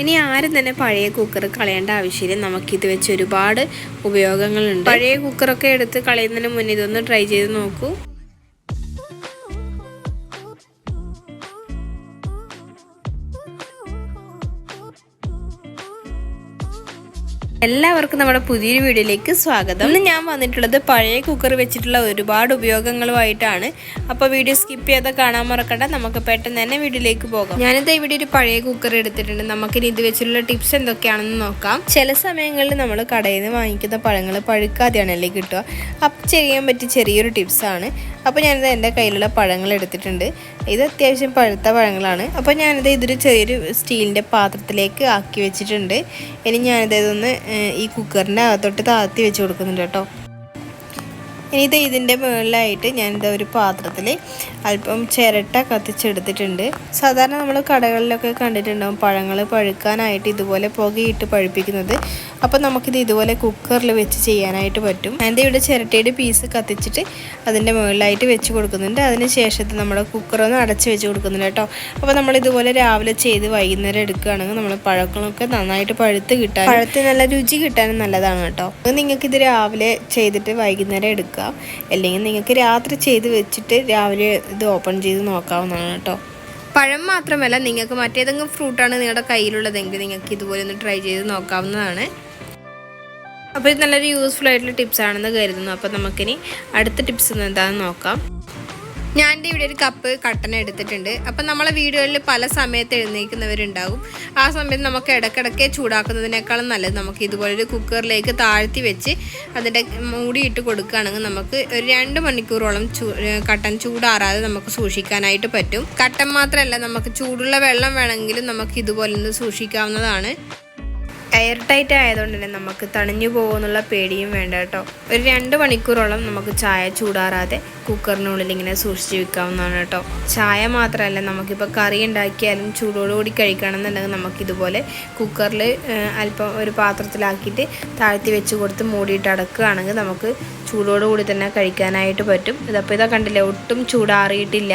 ഇനി ആരും തന്നെ പഴയ കുക്കർ കളയേണ്ട ആവശ്യമില്ല. നമുക്കിത് വെച്ച് ഒരുപാട് ഉപയോഗങ്ങളുണ്ട്. പഴയ കുക്കറൊക്കെ എടുത്ത് കളയുന്നതിന് മുന്നേ ഇതൊന്ന് ട്രൈ ചെയ്ത് നോക്കൂ. എല്ലാവർക്കും നമ്മുടെ പുതിയൊരു വീഡിയോയിലേക്ക് സ്വാഗതം. ഇന്ന് ഞാൻ വന്നിട്ടുള്ളത് പഴയ കുക്കർ വെച്ചിട്ടുള്ള ഒരുപാട് ഉപയോഗങ്ങളുമായിട്ടാണ്. അപ്പോൾ വീഡിയോ സ്കിപ്പ് ചെയ്ത് കാണാൻ മറക്കണ്ട. നമുക്ക് പെട്ടെന്ന് തന്നെ വീഡിയോയിലേക്ക് പോകാം. ഞാനിത് ഇവിടെ ഒരു പഴയ കുക്കർ എടുത്തിട്ടുണ്ട്. നമുക്കിനി ഇത് വെച്ചിട്ടുള്ള ടിപ്സ് എന്തൊക്കെയാണെന്ന് നോക്കാം. ചില സമയങ്ങളിൽ നമ്മൾ കടയിൽ നിന്ന് വാങ്ങിക്കുന്ന പഴങ്ങൾ പഴുക്കാതെയാണല്ലേ കിട്ടുക. അപ്പം ചെയ്യാൻ പറ്റിയ ചെറിയൊരു ടിപ്സാണ് അപ്പോൾ ഞാനിത് എന്റെ കയ്യിലുള്ള പഴങ്ങൾ എടുത്തിട്ടുണ്ട്. ഇത് അത്യാവശ്യം പഴുത്ത പഴങ്ങളാണ്. അപ്പോൾ ഞാനിത് ഇതൊരു ചെറിയൊരു സ്റ്റീലിന്റെ പാത്രത്തിലേക്ക് ആക്കി വെച്ചിട്ടുണ്ട്. ഇനി ഞാനിത് ഇതൊന്ന് ഈ കുക്കറിന്റെ അകത്തോട്ട് താഴ്ത്തി വെച്ച് കൊടുക്കുന്നുണ്ട് കേട്ടോ. ഇനി ഇത് ഇതിന്റെ മുകളിലായിട്ട് ഞാനിത് ഒരു പാത്രത്തിൽ അല്പം ചിരട്ട കത്തിച്ചെടുത്തിട്ടുണ്ട്. സാധാരണ നമ്മൾ കടകളിലൊക്കെ കണ്ടിട്ടുണ്ടാവും പഴങ്ങൾ പഴുക്കാനായിട്ട് ഇതുപോലെ പുകയിട്ട് പഴുപ്പിക്കുന്നത്. അപ്പോൾ നമുക്കിത് ഇതുപോലെ കുക്കറിൽ വെച്ച് ചെയ്യാനായിട്ട് പറ്റും. അതിന്റെ ഇവിടെ ചിരട്ടയുടെ പീസ് കത്തിച്ചിട്ട് അതിന്റെ മുകളിലായിട്ട് വെച്ച് കൊടുക്കുന്നുണ്ട്. അതിന് ശേഷം നമ്മൾ കുക്കറൊന്ന് അടച്ച് വെച്ച് കൊടുക്കുന്നുണ്ട് കേട്ടോ. അപ്പോൾ നമ്മൾ ഇതുപോലെ രാവിലെ ചെയ്ത് വൈകുന്നേരം എടുക്കുകയാണെങ്കിൽ നമ്മൾ പഴങ്ങളൊക്കെ നന്നായിട്ട് പഴുത്ത് കിട്ടാൻ പഴുത്ത് നല്ല രുചി കിട്ടാനും നല്ലതാണ് കേട്ടോ. അത് നിങ്ങൾക്ക് ഇത് രാവിലെ ചെയ്തിട്ട് വൈകുന്നേരം എടുക്കുക അല്ലെങ്കിൽ നിങ്ങൾക്ക് രാത്രി ചെയ്ത് വെച്ചിട്ട് രാവിലെ ഇത് ഓപ്പൺ ചെയ്ത് നോക്കാവുന്നതാണ് കേട്ടോ. പഴം മാത്രമല്ല നിങ്ങൾക്ക് മറ്റേതെങ്കിലും ഫ്രൂട്ടാണ് നിങ്ങളുടെ കയ്യിലുള്ളതെങ്കിൽ നിങ്ങൾക്ക് ഇതുപോലെ ഒന്ന് ട്രൈ ചെയ്ത് നോക്കാവുന്നതാണ്. അപ്പോൾ ഇത് നല്ലൊരു യൂസ്ഫുൾ ആയിട്ടുള്ള ടിപ്സ് ആണെന്ന് കരുതുന്നു. അപ്പോൾ നമുക്കിനി അടുത്ത ടിപ്സ് എന്താണെന്ന് നോക്കാം. ഞാൻ ഇവിടെ ഒരു കപ്പ് കട്ടൻ എടുത്തിട്ടുണ്ട്. അപ്പം നമ്മളെ വീടുകളിൽ പല സമയത്ത് എഴുന്നേൽക്കുന്നവരുണ്ടാകും ആ സമയത്ത് നമുക്ക് ഇടയ്ക്കിടയ്ക്ക് ചൂടാക്കുന്നതിനേക്കാളും നല്ലത് നമുക്ക് ഇതുപോലൊരു കുക്കറിലേക്ക് താഴ്ത്തി വെച്ച് അതിന്റെ മൂടിയിട്ട് കൊടുക്കുകയാണെങ്കിൽ നമുക്ക് ഒരു രണ്ട് മണിക്കൂറോളം കട്ടൻ ചൂടാറാതെ നമുക്ക് സൂക്ഷിക്കാനായിട്ട് പറ്റും. കട്ടൻ മാത്രമല്ല നമുക്ക് ചൂടുള്ള വെള്ളം വേണമെങ്കിലും നമുക്ക് ഇതുപോലെ സൂക്ഷിക്കാവുന്നതാണ്. എയർ ടൈറ്റ് ആയതുകൊണ്ട് തന്നെ നമുക്ക് തണിഞ്ഞു പോകുമെന്നുള്ള പേടിയും വേണ്ട കേട്ടോ. ഒരു രണ്ട് മണിക്കൂറോളം നമുക്ക് ചായ ചൂടാറാതെ കുക്കറിനുള്ളിൽ ഇങ്ങനെ സൂക്ഷിച്ച് വെക്കാവുന്നതാണ് കേട്ടോ. ചായ മാത്രമല്ല നമുക്കിപ്പോൾ കറി ഉണ്ടാക്കിയാലും ചൂടോടുകൂടി കഴിക്കണമെന്നുണ്ടെങ്കിൽ നമുക്കിതുപോലെ കുക്കറിൽ അല്പം ഒരു പാത്രത്തിലാക്കിയിട്ട് താഴ്ത്തി വെച്ച് കൊടുത്ത് മൂടിയിട്ട് അടക്കുകയാണെങ്കിൽ നമുക്ക് ചൂടോടുകൂടി തന്നെ കഴിക്കാനായിട്ട് പറ്റും. ഇതപ്പോൾ ഇതാ കണ്ടില്ലേ ഒട്ടും ചൂടാറിയിട്ടില്ല.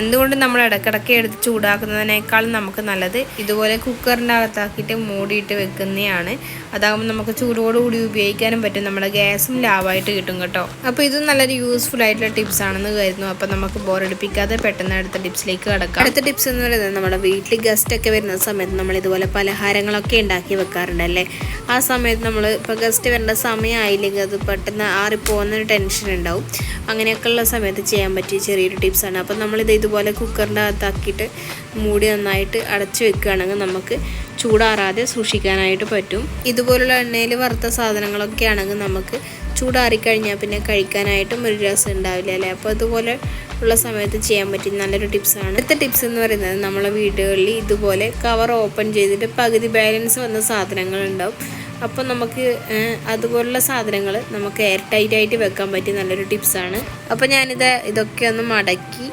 എന്തുകൊണ്ട് നമ്മൾ ഇടയ്ക്കിടയ്ക്ക് എടുത്ത് ചൂടാക്കുന്നതിനേക്കാളും നമുക്ക് നല്ലത് ഇതുപോലെ കുക്കറിന്റെ അകത്താക്കിയിട്ട് മൂടിയിട്ട് വെക്കുന്നതാണ്. അതാകുമ്പോൾ നമുക്ക് ചൂടോടുകൂടി ഉപയോഗിക്കാനും പറ്റും. നമ്മുടെ ഗ്യാസും ലാവായിട്ട് കിട്ടും കേട്ടോ. അപ്പോൾ ഇത് നല്ലൊരു യൂസ്ഫുൾ ആയിട്ടുള്ള ടിപ്സ് ആണെന്ന് കരുതുന്നു. അപ്പോൾ നമുക്ക് ബോറടിപ്പിക്കാതെ പെട്ടെന്ന് അടുത്ത ടിപ്സിലേക്ക് കിടക്കാം. അടുത്ത ടിപ്സ് എന്ന് പറയുന്നത് നമ്മുടെ വീട്ടിൽ ഗസ്റ്റ് ഒക്കെ വരുന്ന സമയത്ത് നമ്മൾ ഇതുപോലെ പലഹാരങ്ങളൊക്കെ ഉണ്ടാക്കി വെക്കാറുണ്ടല്ലേ ആ സമയത്ത് നമ്മൾ ഇപ്പോൾ ഗസ്റ്റ് വരേണ്ട സമയമായില്ലെങ്കിൽ അത് പെട്ടെന്ന് ആറിപ്പോകുന്നൊരു ടെൻഷൻ ഉണ്ടാവും. അങ്ങനെയൊക്കെയുള്ള സമയത്ത് ചെയ്യാൻ പറ്റിയ ചെറിയൊരു ടിപ്സാണ് അപ്പോൾ നമ്മളിത് ഇതുപോലെ കുക്കറിന്റെ അകത്താക്കിയിട്ട് മൂടി നന്നായിട്ട് അടച്ചു വെക്കുകയാണെങ്കിൽ നമുക്ക് ചൂടാറാതെ സൂക്ഷിക്കാനായിട്ട് പറ്റും. ഇതുപോലുള്ള എണ്ണയിൽ വറുത്ത സാധനങ്ങളൊക്കെ ആണെങ്കിൽ നമുക്ക് ചൂടാറിക്കഴിഞ്ഞാൽ പിന്നെ കഴിക്കാനായിട്ടും ഒരു രസം ഉണ്ടാവില്ല അല്ലേ? അപ്പോൾ അതുപോലെ ഉള്ള സമയത്ത് ചെയ്യാൻ പറ്റിയ നല്ലൊരു ടിപ്സാണ് അടുത്ത ടിപ്സ് എന്ന് പറയുന്നത് നമ്മളെ വീടുകളിൽ ഇതുപോലെ കവർ ഓപ്പൺ ചെയ്തിട്ട് പകുതി ബാലൻസ് വന്ന സാധനങ്ങളുണ്ടാവും അപ്പോൾ നമുക്ക് അതുപോലുള്ള സാധനങ്ങൾ നമുക്ക് എയർ ടൈറ്റ് ആയിട്ട് വെക്കാൻ പറ്റിയ നല്ലൊരു ടിപ്സാണ് അപ്പോൾ ഞാനിത് ഇതൊക്കെ ഒന്ന് മടക്കി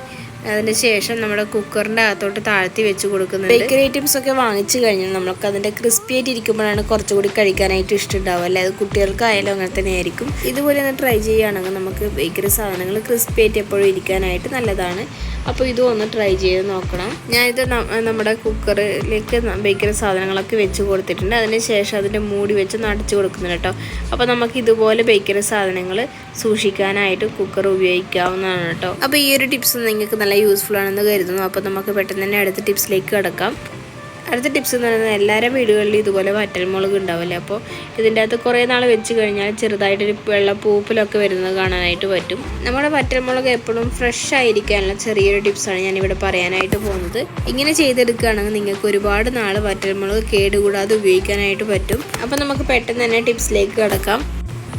അതിന് ശേഷം നമ്മുടെ കുക്കറിന്റെ അകത്തോട്ട് താഴ്ത്തി വെച്ച് കൊടുക്കുന്നത് ബേക്കറി ഐറ്റംസ് ഒക്കെ വാങ്ങിച്ചു കഴിഞ്ഞാൽ നമുക്ക് അതിന്റെ ക്രിസ്പി ആയിട്ട് ഇരിക്കുമ്പോഴാണ് കുറച്ചുകൂടി കഴിക്കാനായിട്ട് ഇഷ്ടമുണ്ടാവുക അല്ലെ? അത് കുട്ടികൾക്കായാലും അങ്ങനെ തന്നെ ആയിരിക്കും. ഇതുപോലെ ഒന്ന് ട്രൈ ചെയ്യുകയാണെങ്കിൽ നമുക്ക് ബേക്കറി സാധനങ്ങൾ ക്രിസ്പി ആയിട്ട് എപ്പോഴും ഇരിക്കാനായിട്ട് നല്ലതാണ്. അപ്പോൾ ഇതും ഒന്ന് ട്രൈ ചെയ്ത് നോക്കണം. ഞാനിത് നമ്മുടെ കുക്കറിലേക്ക് ബേക്കറി സാധനങ്ങളൊക്കെ വെച്ച് കൊടുത്തിട്ടുണ്ട്. അതിന് ശേഷം അതിന്റെ മൂടി വെച്ച് നടച്ചു കൊടുക്കുന്നുണ്ട് കേട്ടോ. അപ്പോൾ നമുക്ക് ഇതുപോലെ ബേക്കറി സാധനങ്ങൾ സൂക്ഷിക്കാനായിട്ട് കുക്കർ ഉപയോഗിക്കാവുന്നതാണ് കേട്ടോ. അപ്പോൾ ഈ ഒരു ടിപ്സ് നിങ്ങൾക്ക് നല്ല യൂസ്ഫുൾ ആണെന്ന് കരുതുന്നു. അപ്പോൾ നമുക്ക് പെട്ടെന്ന് തന്നെ അടുത്ത ടിപ്സിലേക്ക് കിടക്കാം. അടുത്ത ടിപ്സ് എന്ന് പറയുന്നത് എല്ലാവരുടെ വീടുകളിലും ഇതുപോലെ വറ്റൽമുളക് ഉണ്ടാവില്ലേ? അപ്പോൾ ഇതിന്റെ അകത്ത് കുറേ നാൾ വെച്ച് കഴിഞ്ഞാൽ ചെറുതായിട്ടൊരു വെള്ള പൂപ്പിലൊക്കെ വരുന്നത് കാണാനായിട്ട് പറ്റും. നമ്മുടെ വറ്റൽമുളക് എപ്പോഴും ഫ്രഷ് ആയിരിക്കാനുള്ള ചെറിയൊരു ടിപ്സാണ് ഞാനിവിടെ പറയാനായിട്ട് പോകുന്നത്. ഇങ്ങനെ ചെയ്തെടുക്കുകയാണെങ്കിൽ നിങ്ങൾക്ക് ഒരുപാട് നാൾ വറ്റൽമുളക് കേടുകൂടാതെ ഉപയോഗിക്കാനായിട്ട് പറ്റും. അപ്പോൾ നമുക്ക് പെട്ടെന്ന് തന്നെ ടിപ്സിലേക്ക് കിടക്കാം.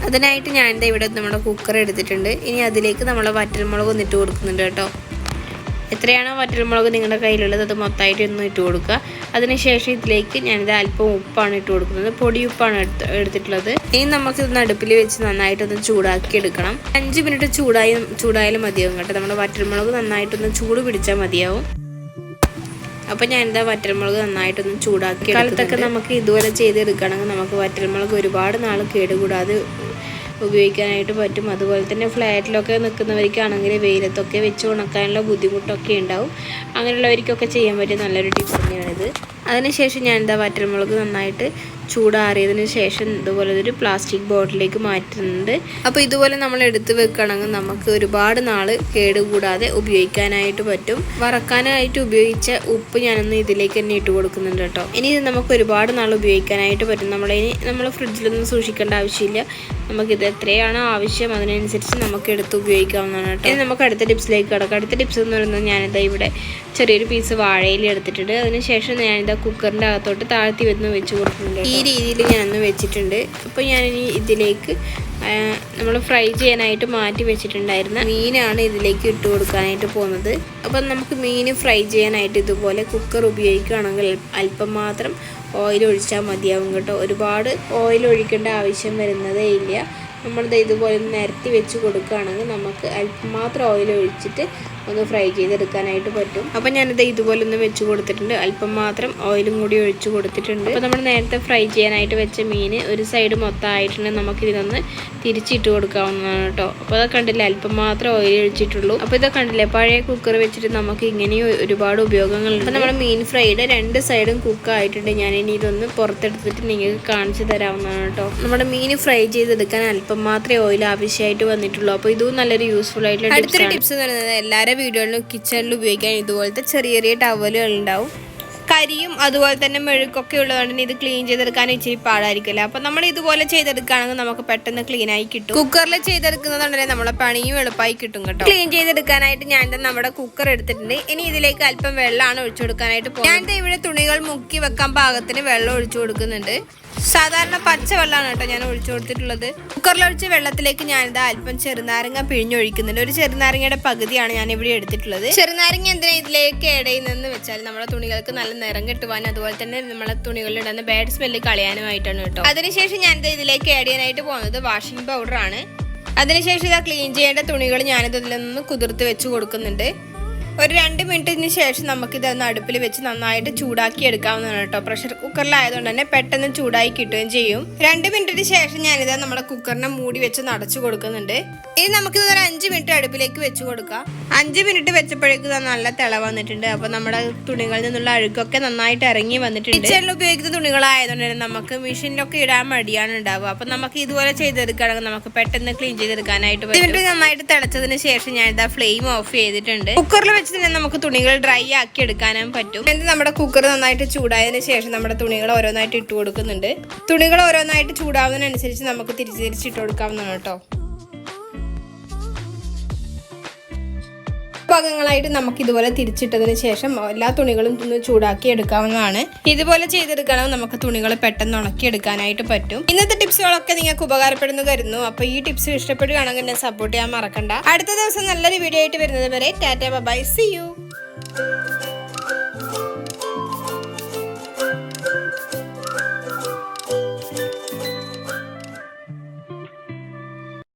അതിനായിട്ട് ദേ ഇവിടെ നമ്മുടെ കുക്കർ എടുത്തിട്ടുണ്ട്. ഇനി അതിലേക്ക് നമ്മൾ വറ്റൽമുളക് ഒന്നിട്ട് കൊടുക്കുന്നുണ്ട് കേട്ടോ. എത്രയാണോ വറ്റൽമുളക് നിങ്ങളുടെ കയ്യിലുള്ളത് അത് മൊത്തമായിട്ട് ഒന്ന് ഇട്ട് കൊടുക്കുക. അതിനുശേഷം ഇതിലേക്ക് ഞാനിത് അല്പം ഉപ്പാണ് ഇട്ട് കൊടുക്കുന്നത്. പൊടി ഉപ്പാണ് എടുത്ത് എടുത്തിട്ടുള്ളത്. ഇനി നമുക്ക് ഇത് അടുപ്പിൽ വെച്ച് നന്നായിട്ടൊന്ന് ചൂടാക്കി എടുക്കണം. അഞ്ച് മിനിറ്റ് ചൂടായി ചൂടായാലും മതിയാവും കേട്ടോ. നമ്മുടെ വറ്റൽമുളക് നന്നായിട്ടൊന്ന് ചൂട് പിടിച്ചാൽ മതിയാവും. അപ്പോൾ ഞാൻ എന്താ വറ്റൽമുളക് നന്നായിട്ടൊന്ന് ചൂടാക്കി കാലത്തൊക്കെ നമുക്ക് ഇതുപോലെ ചെയ്തെടുക്കണമെങ്കിൽ നമുക്ക് വറ്റൽമുളക് ഒരുപാട് നാൾ കേടുകൂടാതെ ഉപയോഗിക്കാനായിട്ട് പറ്റും. അതുപോലെ തന്നെ ഫ്ലാറ്റിലൊക്കെ നിൽക്കുന്നവർക്കാണെങ്കിൽ വെയിലത്തൊക്കെ വെച്ച് ഉണക്കാനുള്ള ബുദ്ധിമുട്ടൊക്കെ ഉണ്ടാവും. അങ്ങനെയുള്ളവർക്കൊക്കെ ചെയ്യാൻ പറ്റിയ നല്ലൊരു ടിപ്പ് തന്നെയാണിത്. അതിനുശേഷം ഞാൻ എന്താ വറ്റൽമുളക് നന്നായിട്ട് ചൂടാറിയതിന് ശേഷം ഇതുപോലെ ഒരു പ്ലാസ്റ്റിക് ബോട്ടിലേക്ക് മാറ്റുന്നുണ്ട്. അപ്പോൾ ഇതുപോലെ നമ്മൾ എടുത്ത് വെക്കണമെങ്കിൽ നമുക്ക് ഒരുപാട് നാൾ കേടുകൂടാതെ ഉപയോഗിക്കാനായിട്ട് പറ്റും. വറക്കാനായിട്ട് ഉപയോഗിച്ച ഉപ്പ് ഞാനൊന്ന് ഇതിലേക്ക് തന്നെ ഇട്ട് കൊടുക്കുന്നുണ്ട് കേട്ടോ. ഇനി ഇത് നമുക്ക് ഒരുപാട് നാൾ ഉപയോഗിക്കാനായിട്ട് പറ്റും. നമ്മളിനി നമ്മൾ ഫ്രിഡ്ജിലൊന്നും സൂക്ഷിക്കേണ്ട ആവശ്യമില്ല. നമുക്കിത് എത്രയാണ് ആവശ്യം അതിനനുസരിച്ച് നമുക്ക് എടുത്ത് ഉപയോഗിക്കാവുന്നതാണ് കേട്ടോ. ഇനി നമുക്ക് അടുത്ത ടിപ്സിലേക്ക് കിടക്കാം. അടുത്ത ടിപ്സ് എന്ന് പറയുന്നത് ഞാനിതാ ഇവിടെ ചെറിയൊരു പീസ് വാഴയിൽ എടുത്തിട്ടുണ്ട്. അതിനുശേഷം ഞാനിതാ കുക്കറിന്റെ അകത്തോട്ട് താഴ്ത്തി വെന്ന് വെച്ച് കൊടുക്കുന്നുണ്ട് ഈ രീതിയിൽ ഞാനൊന്ന് വെച്ചിട്ടുണ്ട്. അപ്പോൾ ഞാനിനി ഇതിലേക്ക് നമ്മൾ ഫ്രൈ ചെയ്യാനായിട്ട് മാറ്റി വെച്ചിട്ടുണ്ടായിരുന്ന മീനാണ് ഇതിലേക്ക് ഇട്ട് കൊടുക്കാനായിട്ട് പോകുന്നത്. അപ്പം നമുക്ക് മീൻ ഫ്രൈ ചെയ്യാനായിട്ട് ഇതുപോലെ കുക്കർ ഉപയോഗിക്കുകയാണെങ്കിൽ അല്പം മാത്രം ഓയിൽ ഒഴിച്ചാൽ മതിയാവും കേട്ടോ. ഒരുപാട് ഓയിൽ ഒഴിക്കേണ്ട ആവശ്യം വരുന്നതേ ഇല്ല. നമ്മളിത് ഇതുപോലെ നിരത്തി വെച്ച് കൊടുക്കുകയാണെങ്കിൽ നമുക്ക് അല്പം മാത്രം ഓയിൽ ഒഴിച്ചിട്ട് ഒന്ന് ഫ്രൈ ചെയ്തെടുക്കാനായിട്ട് പറ്റും. അപ്പോൾ ഞാനിത് ഇതുപോലെ ഒന്ന് വെച്ച് കൊടുത്തിട്ടുണ്ട്. അല്പം മാത്രം ഓയിലും കൂടി ഒഴിച്ച് കൊടുത്തിട്ടുണ്ട്. അപ്പോൾ നമ്മൾ നേരത്തെ ഫ്രൈ ചെയ്യാനായിട്ട് വെച്ച മീൻ ഒരു സൈഡ് മൊത്തം ആയിട്ടുണ്ടെങ്കിൽ നമുക്ക് ഇതിനൊന്ന് തിരിച്ചിട്ട് കൊടുക്കാവുന്നതാണ് കേട്ടോ. അപ്പോൾ അത് കണ്ടില്ലേ അല്പം മാത്രം ഓയിൽ ഒഴിച്ചിട്ടുള്ളൂ. അപ്പോൾ ഇത് കണ്ടില്ലേ പഴയ കുക്കർ വെച്ചിട്ട് നമുക്ക് ഇങ്ങനെയും ഒരുപാട് ഉപയോഗങ്ങളുണ്ട്. അപ്പോൾ നമ്മുടെ മീൻ ഫ്രൈയുടെ രണ്ട് സൈഡും കുക്ക് ആയിട്ടുണ്ട്. ഞാൻ ഇനി ഇതൊന്ന് പുറത്തെടുത്തിട്ട് നിങ്ങൾക്ക് കാണിച്ചു തരാവുന്നതാണ് കേട്ടോ. നമ്മുടെ മീൻ ഫ്രൈ ചെയ്തെടുക്കാൻ അല്പം മാത്രമേ ഓയിൽ ആവശ്യമായിട്ട് വന്നിട്ടുള്ളൂ. അപ്പോൾ ഇതും നല്ലൊരു യൂസ്ഫുൾ ആയിട്ടുള്ള അടുത്തൊരു ടിപ്സ് എന്ന് പറയുന്നത് വീടുകളിലും കിച്ചണിലും ഉപയോഗിക്കാൻ ഇതുപോലത്തെ ചെറിയ ചെറിയ ടവലുകൾ ഉണ്ടാവും. കരിയും അതുപോലെ തന്നെ മെഴുക്കൊക്കെ ഉള്ളതുകൊണ്ട് ഇത് ക്ലീൻ ചെയ്തെടുക്കാൻ ഇച്ചിരി പാടായിരിക്കില്ല അപ്പൊ നമ്മൾ ഇതുപോലെ ചെയ്തെടുക്കുകയാണെങ്കിൽ നമുക്ക് പെട്ടെന്ന് ക്ലീൻ ആയി കിട്ടും. കുക്കറിൽ ചെയ്തെടുക്കുന്നതുകൊണ്ടല്ലേ നമ്മളെ പണിയും എളുപ്പമായി കിട്ടും കേട്ടോ. ക്ലീൻ ചെയ്തെടുക്കാനായിട്ട് ഞാൻ നമ്മുടെ കുക്കർ എടുത്തിട്ടുണ്ട്. ഇനി ഇതിലേക്ക് അല്പം വെള്ളമാണ് ഒഴിച്ചു കൊടുക്കാനായിട്ട് പോകും ഞാൻ ഇവിടെ തുണികൾ മുക്കി വെക്കാൻ പാകത്തിന് വെള്ളം ഒഴിച്ചു കൊടുക്കുന്നുണ്ട്. സാധാരണ പച്ച വെള്ളമാണ് കേട്ടോ ഞാൻ ഒഴിച്ചു കൊടുത്തിട്ടുള്ളത്. കുക്കറിലൊഴിച്ച വെള്ളത്തിലേക്ക് ഞാനിത് അല്പം ചെറുനാരങ്ങ പിഴിഞ്ഞൊഴിക്കുന്നുണ്ട്. ഒരു ചെറുനാരങ്ങയുടെ പകുതിയാണ് ഞാൻ ഇവിടെ എടുത്തിട്ടുള്ളത്. ചെറുനാരങ്ങ എന്തിനാ ഇതിലേക്ക് ഇടയിൽ നിന്ന് വെച്ചാൽ നമ്മുടെ തുണികൾക്ക് നല്ല നിറം കിട്ടുവാനും അതുപോലെ തന്നെ നമ്മളെ തുണികളിൽ ഇടുന്ന ബാഡ് സ്മെല്ല് കളയാനുമായിട്ടാണ് കേട്ടോ. അതിനുശേഷം ഞാനിത് ഇതിലേക്ക് ആഡ് ചെയ്യാനായിട്ട് പോകുന്നത് വാഷിംഗ് പൗഡർ ആണ്. അതിനുശേഷം ഇതാ ക്ലീൻ ചെയ്യേണ്ട തുണികൾ ഞാനിത് ഇതിൽ നിന്ന് കുതിർത്ത് വെച്ച് കൊടുക്കുന്നുണ്ട്. ഒരു രണ്ട് മിനിറ്റിന് ശേഷം നമുക്കിത് ഒന്ന് അടുപ്പിൽ വെച്ച് നന്നായിട്ട് ചൂടാക്കി എടുക്കാവുന്നതാണ് കേട്ടോ. പ്രഷർ കുക്കറിലായതുകൊണ്ട് തന്നെ പെട്ടെന്ന് ചൂടായി കിട്ടുകയും ചെയ്യും. രണ്ട് മിനിറ്റിന് ശേഷം ഞാനിത് നമ്മുടെ കുക്കറിനെ മൂടി വെച്ച് നടച്ചു കൊടുക്കുന്നുണ്ട്. ഇനി നമുക്കിത് ഒരു അഞ്ച് മിനിറ്റ് അടുപ്പിലേക്ക് വെച്ച് കൊടുക്കാം. അഞ്ച് മിനിറ്റ് വെച്ചപ്പോഴേക്കും നല്ല തിള വന്നിട്ടുണ്ട്. അപ്പൊ നമ്മുടെ തുണികളിൽ നിന്നുള്ള അഴുക്കൊക്കെ നന്നായിട്ട് ഇറങ്ങി വന്നിട്ടുണ്ട്. കിച്ചണിൽ ഉപയോഗിക്കുന്ന തുണികളായതുകൊണ്ട് തന്നെ നമുക്ക് മെഷീനിലൊക്കെ ഇടാൻ മടിയാണ് ഉണ്ടാവുക. അപ്പൊ നമുക്ക് ഇതുപോലെ ചെയ്തെടുക്കുകയാണെങ്കിൽ നമുക്ക് പെട്ടെന്ന് ക്ലീൻ ചെയ്തെടുക്കാനായിട്ട് പറ്റും. നന്നായിട്ട് തിളച്ചതിന് ശേഷം ഞാൻ ഇതാ ഫ്ലെയിം ഓഫ് ചെയ്തിട്ടുണ്ട്. കുക്കറിൽ വെച്ച് തന്നെ നമുക്ക് തുണികൾ ഡ്രൈ ആക്കി എടുക്കാനും പറ്റും. എന്നിട്ട് നമ്മുടെ കുക്കർ നന്നായിട്ട് ചൂടായതിനു ശേഷം നമ്മുടെ തുണികൾ ഓരോന്നായിട്ട് ഇട്ട് കൊടുക്കുന്നുണ്ട്. തുണികൾ ഓരോന്നായിട്ട് ചൂടാവുന്നതിനനുസരിച്ച് നമുക്ക് തിരിച്ച് തിരിച്ചിട്ട് കൊടുക്കാവുന്നതാണ് കേട്ടോ. ഭാഗങ്ങളായിട്ട് നമുക്ക് ഇതുപോലെ തിരിച്ചിട്ടതിന് ശേഷം എല്ലാ തുണികളും ഒന്ന് ചൂടാക്കി എടുക്കാവുന്നതാണ്. ഇതുപോലെ ചെയ്തെടുക്കണം? നമുക്ക് തുണികൾ പെട്ടെന്ന് ഉണക്കി എടുക്കാനായിട്ട് പറ്റും. ഇന്നത്തെ ടിപ്സുകളൊക്കെ നിങ്ങൾക്ക് ഉപകാരപ്പെടുന്നു കരുതുന്നു. അപ്പൊ ഈ ടിപ്സ് ഇഷ്ടപ്പെടുകയാണെങ്കിൽ എന്നെ സപ്പോർട്ട് ചെയ്യാൻ മറക്കണ്ട. അടുത്ത ദിവസം നല്ലൊരു വീഡിയോ ആയിട്ട് വരുന്നത് വരെ ടാറ്റ ബൈ സി യു